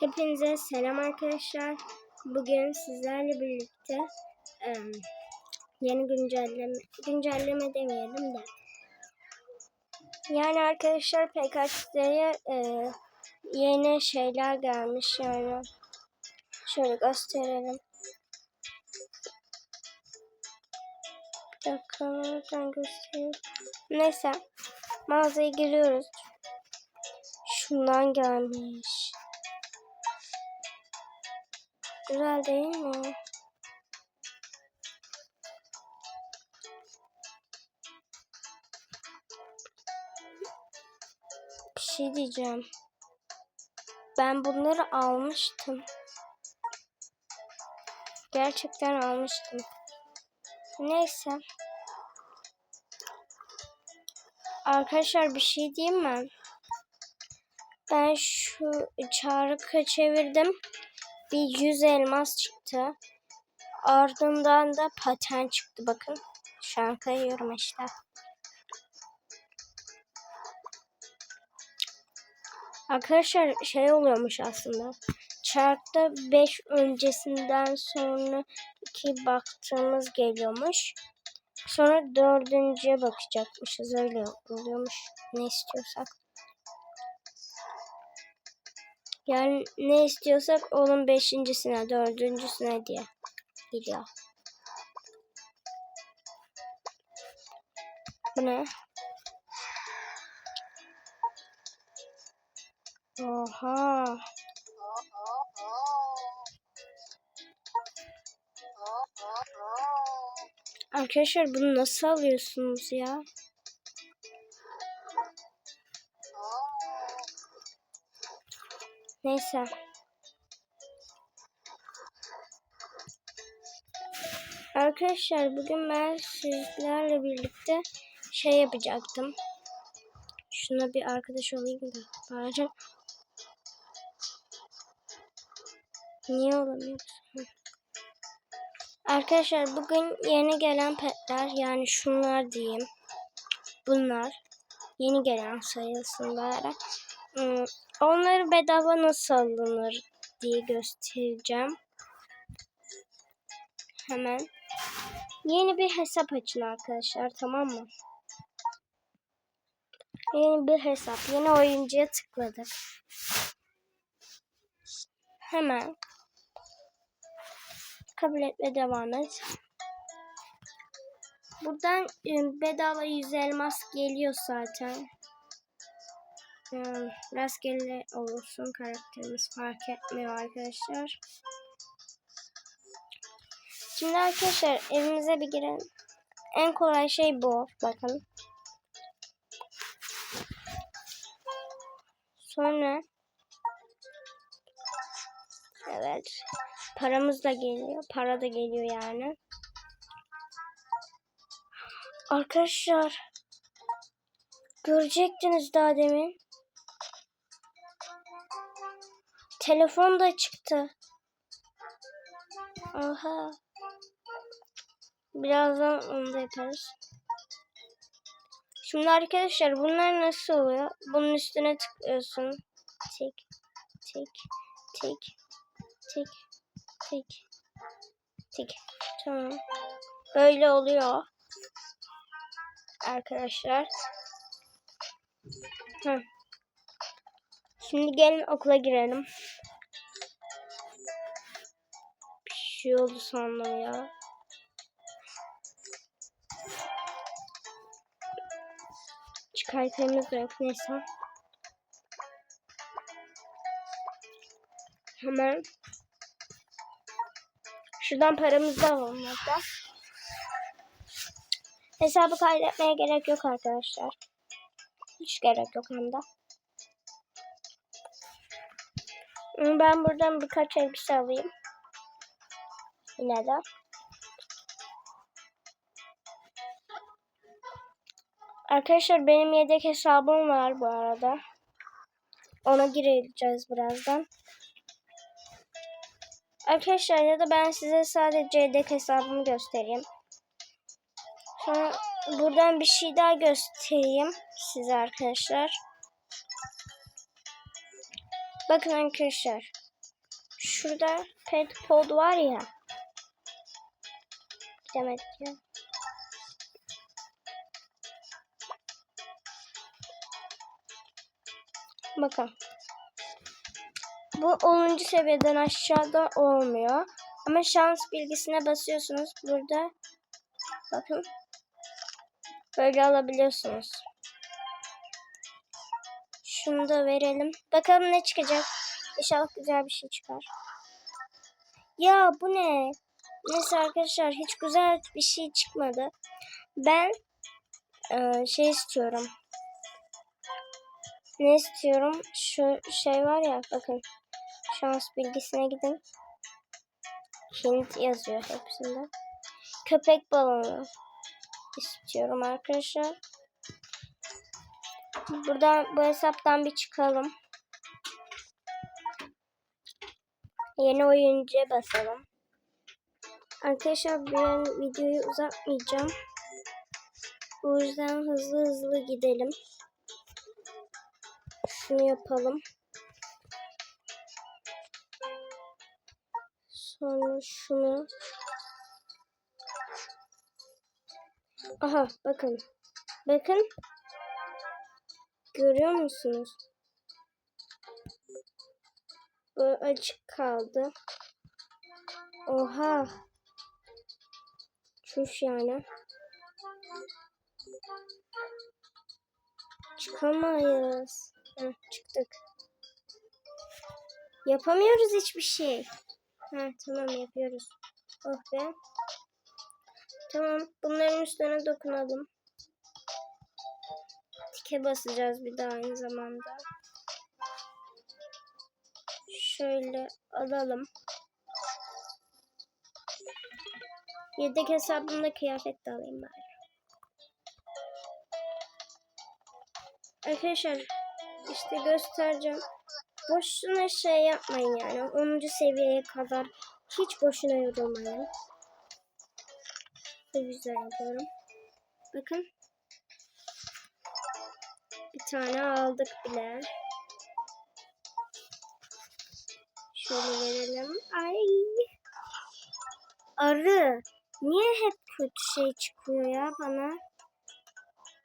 Hepinize selam arkadaşlar. Bugün sizlerle birlikte yeni güncelleme, güncelleme demeyelim de. Yani arkadaşlar PKX'ye e, yeni şeyler gelmiş yani. Şöyle gösterelim. Bir dakika nereden göstereyim. Neyse mağazaya giriyoruz. Şundan gelmiş. Güzel değil mi? Bir şey diyeceğim. Ben bunları almıştım. Gerçekten almıştım. Neyse. Arkadaşlar bir şey diyeyim mi? Ben şu çarkı çevirdim. Bir yüz elmas çıktı. Ardından da paten çıktı bakın. Şu an kayıyorum işte. Arkadaşlar şey oluyormuş aslında. Çarkta 5 öncesinden sonraki baktığımız geliyormuş. Sonra dördüncüye bakacakmışız. Öyle oluyormuş. Ne istiyorsak. Yani ne istiyorsak onun beşincisine, dördüncüsüne diye gidiyor. Bu ne? Oha. Arkadaşlar bunu nasıl alıyorsunuz ya? Neyse. Arkadaşlar bugün ben sizlerle birlikte şey yapacaktım. Şuna bir arkadaş olayım da bari. Niye olamıyorsun? Arkadaşlar bugün yeni gelen petler yani şunlar diyeyim. Bunlar yeni gelen sayılsın bari. Hmm, Onları bedava nasıl alınır diye göstereceğim. Hemen. Yeni bir hesap açın arkadaşlar tamam mı? Yeni bir hesap. Yeni oyuncuya tıkladık. Hemen. Kabul et ve devam et. Buradan e, bedava 100 elmas geliyor zaten. Hmm, rastgele olursun karakterimiz fark etmiyor arkadaşlar. Şimdi arkadaşlar evimize bir girelim. En kolay şey bu. Bakın. Sonra Evet. Paramız da geliyor. Para da geliyor yani. Arkadaşlar görecektiniz daha demin. Telefon da çıktı. Aha. Birazdan onu da yaparız. Şimdi arkadaşlar bunlar nasıl oluyor? Bunun üstüne tıklıyorsun. Tik, tik, tik, tik, tik, tik. Tamam. Böyle oluyor. Arkadaşlar. Hı. Şimdi gelin okula girelim. Bir şey oldu sandım ya. Çıkartmamız da yok neyse. Hemen şuradan paramızı alalım hatta. Hesabı kaydetmeye gerek yok arkadaşlar. Hiç gerek yok hem de. Ben buradan birkaç elbise alayım. Yine de. Arkadaşlar benim yedek hesabım var bu arada. Ona gireceğiz birazdan. Arkadaşlar ya da ben size sadece yedek hesabımı göstereyim. Sonra buradan bir şey daha göstereyim size arkadaşlar. Bakın arkadaşlar. Şurada pet pod var ya. Demek ki. Bakın. Bu 10. seviyeden aşağıda olmuyor. Ama şans bilgisine basıyorsunuz. Burada bakın. Böyle alabiliyorsunuz. Şunu da verelim. Bakalım ne çıkacak. İnşallah güzel bir şey çıkar. Ya bu ne? Neyse arkadaşlar hiç güzel bir şey çıkmadı. Ben e, şey istiyorum. Ne istiyorum? Şu şey var ya bakın. Şans bilgisine gidin. Hint yazıyor hepsinde. Köpek balonu istiyorum arkadaşlar. Buradan bu hesaptan bir çıkalım. Yeni oyuncuya basalım. Arkadaşlar ben videoyu uzatmayacağım. O yüzden hızlı hızlı gidelim. Şunu yapalım. Sonra şunu. Aha bakın. Bakın. Görüyor musunuz? Bu açık kaldı. Oha. Çüş yani. Çıkamayız. Heh, çıktık. Yapamıyoruz hiçbir şey. Ha tamam yapıyoruz. Oh be. Tamam bunların üstüne dokunalım. Tike basacağız bir daha aynı zamanda. Şöyle alalım. Yedek hesabımda kıyafet de alayım bari. Arkadaşlar işte göstereceğim. Boşuna şey yapmayın yani. 10. seviyeye kadar hiç boşuna yorulmayın. Bu güzel yapıyorum. Bakın. Bir tane aldık bile. Şöyle verelim. Ay. Arı. Niye hep kötü şey çıkıyor ya bana?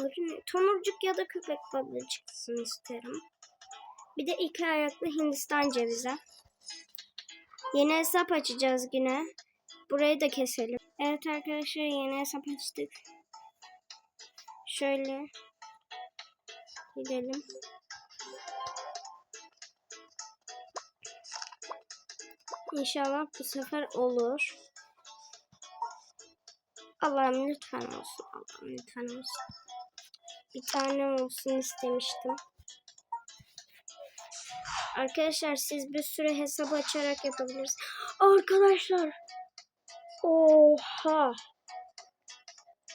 Arı? Tomurcuk ya da köpek balığı çıksın isterim. Bir de iki ayaklı Hindistan cevizi. Yeni hesap açacağız yine. Burayı da keselim. Evet arkadaşlar yeni hesap açtık. Şöyle gidelim. İnşallah bu sefer olur. Allah'ım lütfen olsun. Allah'ım lütfen olsun. Bir tane olsun istemiştim. Arkadaşlar siz bir sürü hesap açarak yapabilirsiniz. Arkadaşlar. Oha.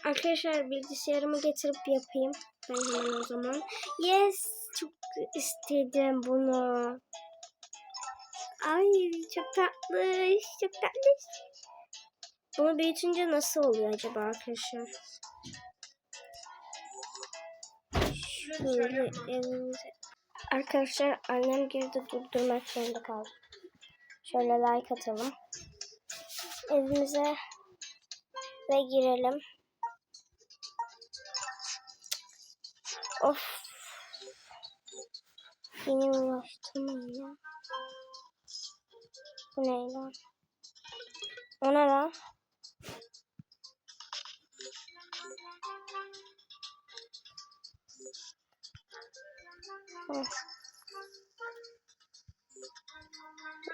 Arkadaşlar bilgisayarımı getirip yapayım. Ben hemen o zaman. Yes. Çok istedim bunu. Ay çok tatlı. Çok tatlı. Bunu büyütünce nasıl oluyor acaba arkadaşlar? Şöyle evimize. Arkadaşlar annem girdi durdurmak zorunda kaldı. Şöyle like atalım. Evimize ve girelim. Of. Beni uğraştırmayın ya. Bu ne lan? O ne lan?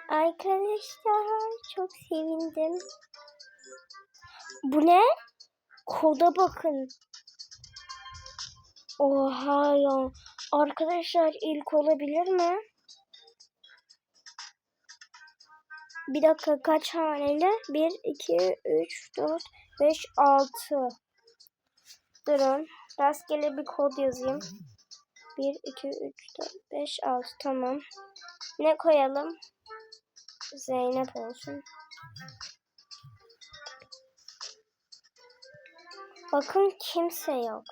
Arkadaşlar çok sevindim. Bu ne? Koda bakın. Oha ya. Arkadaşlar ilk olabilir mi? Bir dakika kaç haneli? 1, 2, 3, 4, 5, 6. Durun. Rastgele bir kod yazayım. 1, 2, 3, 4, 5, 6. Tamam. Ne koyalım? Zeynep olsun. Bakın kimse yok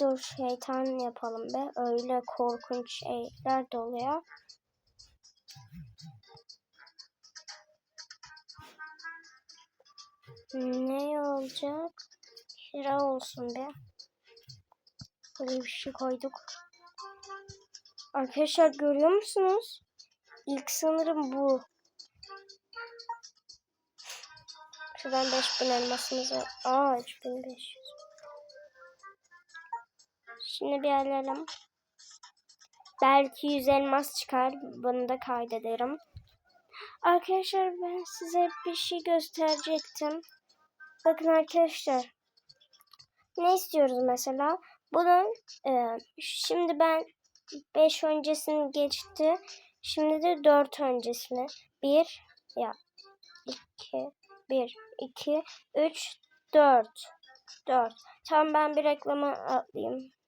dur şeytan yapalım be. Öyle korkunç şeyler doluyor. Ne olacak? Şira olsun be. Böyle bir şey koyduk. Arkadaşlar görüyor musunuz? İlk sanırım bu. Şuradan 5000 elmasımızı. Aa 3500. Şimdi bir alalım. Belki 100 elmas çıkar. Bunu da kaydederim. Arkadaşlar ben size bir şey gösterecektim. Bakın arkadaşlar. Ne istiyoruz mesela? Bunun e, şimdi ben 5 öncesini geçti. Şimdi de 4 öncesini. 1 ya 2 1 2 3 4 4. Tamam ben bir reklama atlayayım.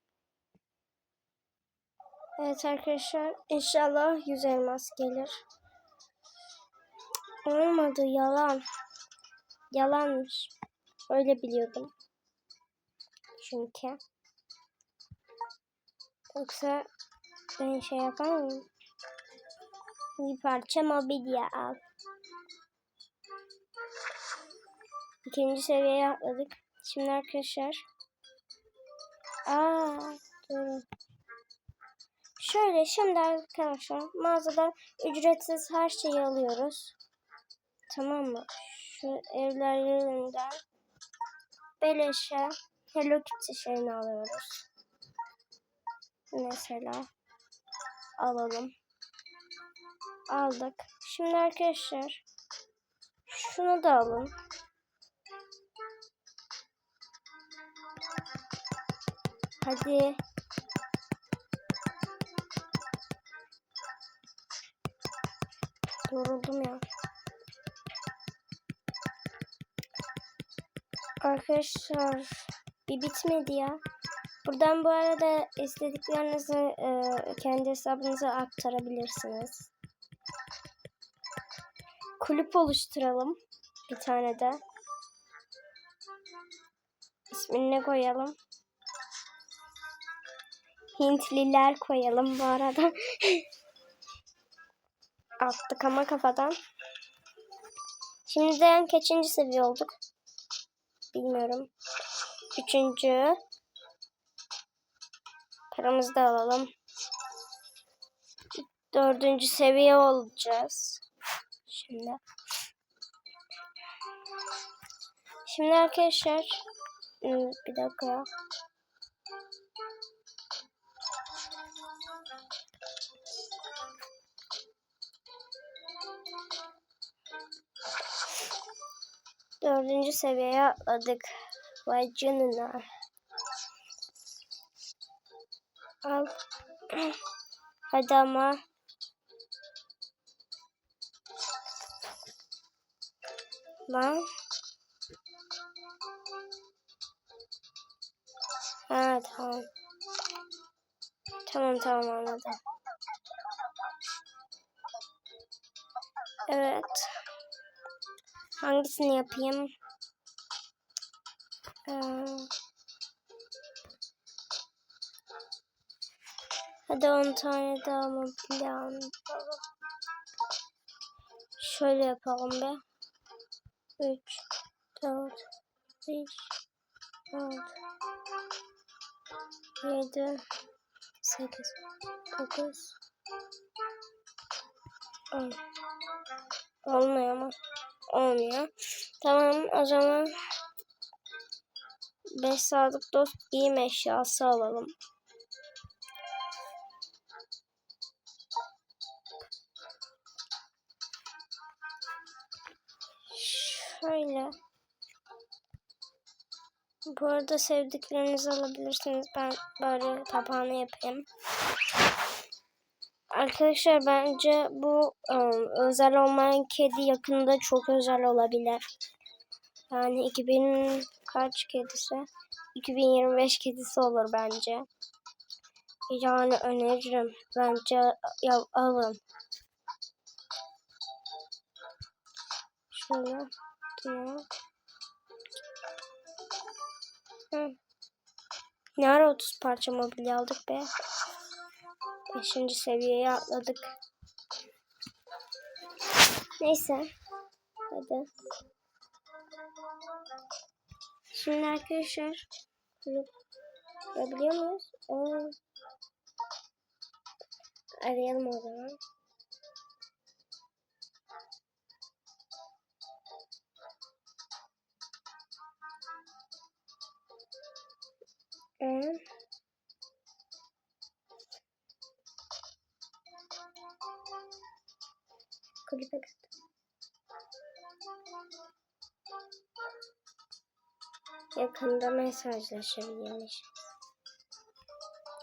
Evet arkadaşlar inşallah 100 elmas gelir. Olmadı yalan. Yalanmış. Öyle biliyordum. Çünkü. Yoksa ben şey yapar mıyım? Bir parça mobilya al. İkinci seviyeye atladık. Şimdi arkadaşlar. Aa, durun. Şöyle şimdi arkadaşlar mağazadan ücretsiz her şeyi alıyoruz. Tamam mı? Şu evlerinden beleşe Hello Kitty şeyini alıyoruz. Mesela alalım. Aldık. Şimdi arkadaşlar şunu da alın. Hadi. Yoruldum ya. Arkadaşlar bir bitmedi ya. Buradan bu arada istediklerinizi e, kendi hesabınıza aktarabilirsiniz. Kulüp oluşturalım. Bir tane de. İsmini ne koyalım? Hintliler koyalım bu arada. Attık ama kafadan. Şimdiden kaçıncı seviye olduk? Bilmiyorum. Üçüncü. Paramızı da alalım. Dördüncü seviye olacağız. Şimdi. Şimdi arkadaşlar. hmm, Bir dakika. Dördüncü seviyeye atladık. Vay canına. Al. Hadi ama. Lan. Ha tamam. Tamam tamam anladım. Evet. Hangisini yapayım? Ee, hadi 10 tane daha mı plan? Şöyle yapalım be. 3 4 5 6 7 8 9 10 Olmuyor ama. Olmuyor. Tamam o zaman 5 sadık dost giyim eşyası alalım. Şöyle. Bu arada sevdiklerinizi alabilirsiniz. Ben böyle papağanı yapayım. Arkadaşlar bence bu ıı, özel olmayan kedi yakında çok özel olabilir. Yani 2000 kaç kedisi? 2025 kedisi olur bence. Yani öneririm. Bence ya, alın. Şöyle. Ne ara 30 parça mobilya aldık be. Beşinci seviyeye atladık. Neyse. Hadi. Şimdi arkadaşlar yapabiliyor muyuz? Aa. Arayalım o zaman. Ee, kulübe gittim. Yakında mesajlaşabiliriz.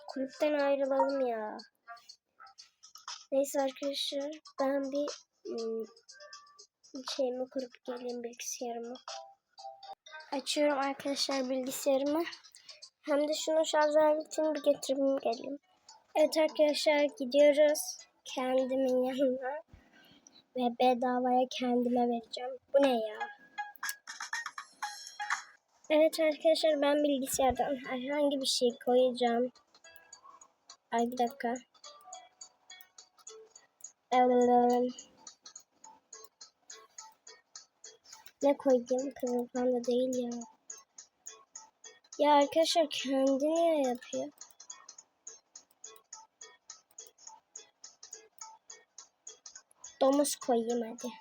Kulüpten ayrılalım ya. Neyse arkadaşlar ben bir ım, şeyimi kurup geleyim bilgisayarımı. Açıyorum arkadaşlar bilgisayarımı. Hem de şunun şarj aletini bir getireyim geleyim. Evet arkadaşlar gidiyoruz kendimin yanına. Ve bedavaya kendime vereceğim. Bu ne ya? Evet arkadaşlar ben bilgisayardan herhangi bir şey koyacağım. Ay bir dakika. Ne koyayım? Kızıl panda değil ya. Ya arkadaşlar kendi niye yapıyor? Domuz koyayım hadi.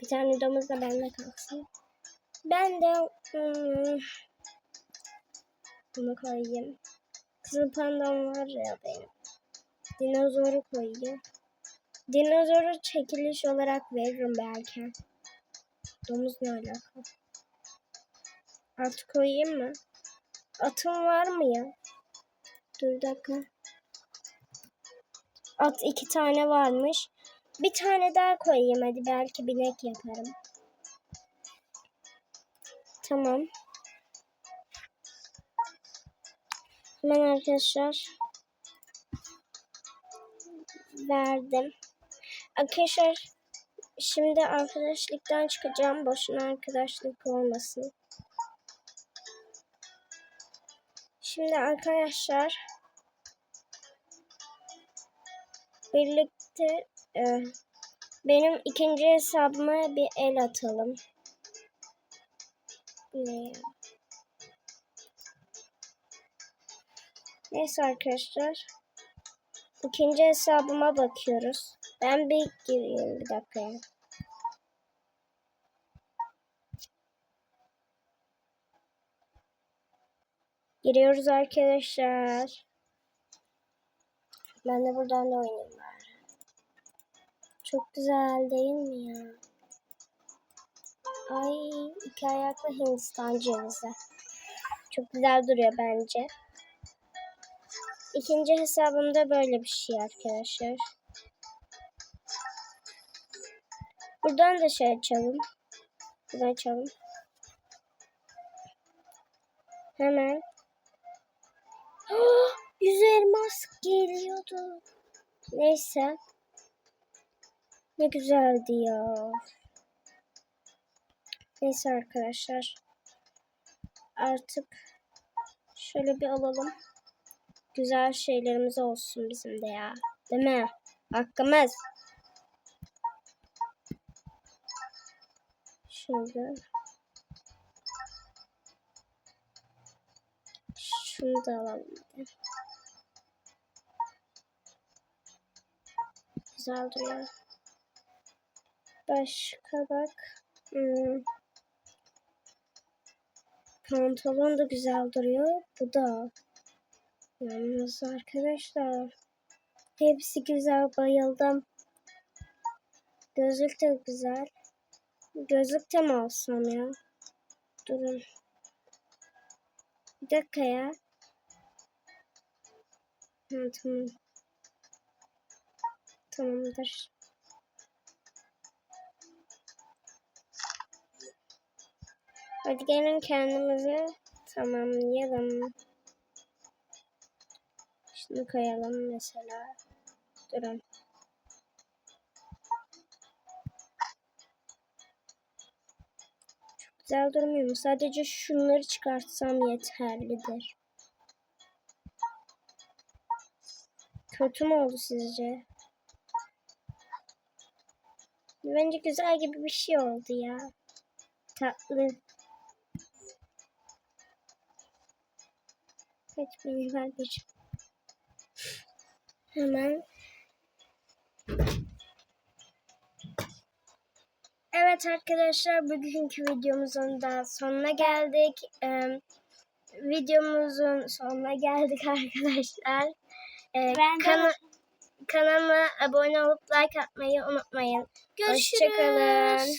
Bir tane domuz da bende kalsın. Ben de hmm, bunu koyayım. Kızıl pandam var ya benim. Dinozoru koyayım. Dinozoru çekiliş olarak veririm belki. Domuz ne alaka? At koyayım mı? Atım var mı ya? Dur dakika. At iki tane varmış. Bir tane daha koyayım hadi belki binek yaparım. Tamam. Hemen arkadaşlar verdim. Arkadaşlar şimdi arkadaşlıktan çıkacağım. Boşuna arkadaşlık olmasın. Şimdi arkadaşlar birlikte e, benim ikinci hesabıma bir el atalım. Ne? Neyse arkadaşlar. İkinci hesabıma bakıyoruz. Ben bir gireyim bir dakika. ya. Giriyoruz arkadaşlar. Ben de buradan da oynayayım. Çok güzel değil mi ya? Ay iki ayaklı Hindistan cevizi. Çok güzel duruyor bence. İkinci hesabımda böyle bir şey arkadaşlar. Buradan da şey açalım. Buradan açalım. Hemen. Yüz elmas geliyordu. Neyse. Ne güzeldi ya. Neyse arkadaşlar. Artık şöyle bir alalım. Güzel şeylerimiz olsun bizim de ya. Değil mi? Hakkımız. Şöyle. Şunu da alalım. Güzel duruyor. Başka bak. Hmm. Pantolon da güzel duruyor. Bu da. Yalnız arkadaşlar. Hepsi güzel. Bayıldım. Gözlük de güzel. Gözlük de mi alsam ya? Durun. Bir dakika ya. Ha, tamam. Tamamdır. Hadi gelin kendimizi tamamlayalım. Şunu koyalım mesela. Durun. Çok güzel durmuyor mu? Sadece şunları çıkartsam yeterlidir. Kötü mü oldu sizce? Bence güzel gibi bir şey oldu ya. Tatlı. Bilgi ver geçim. Hemen. Evet arkadaşlar bugünkü videomuzun da sonuna geldik. Ee, videomuzun sonuna geldik arkadaşlar. Ee, Ben de- kana- kanalıma abone olup like atmayı unutmayın. Görüşürüz. Hoşçakalın.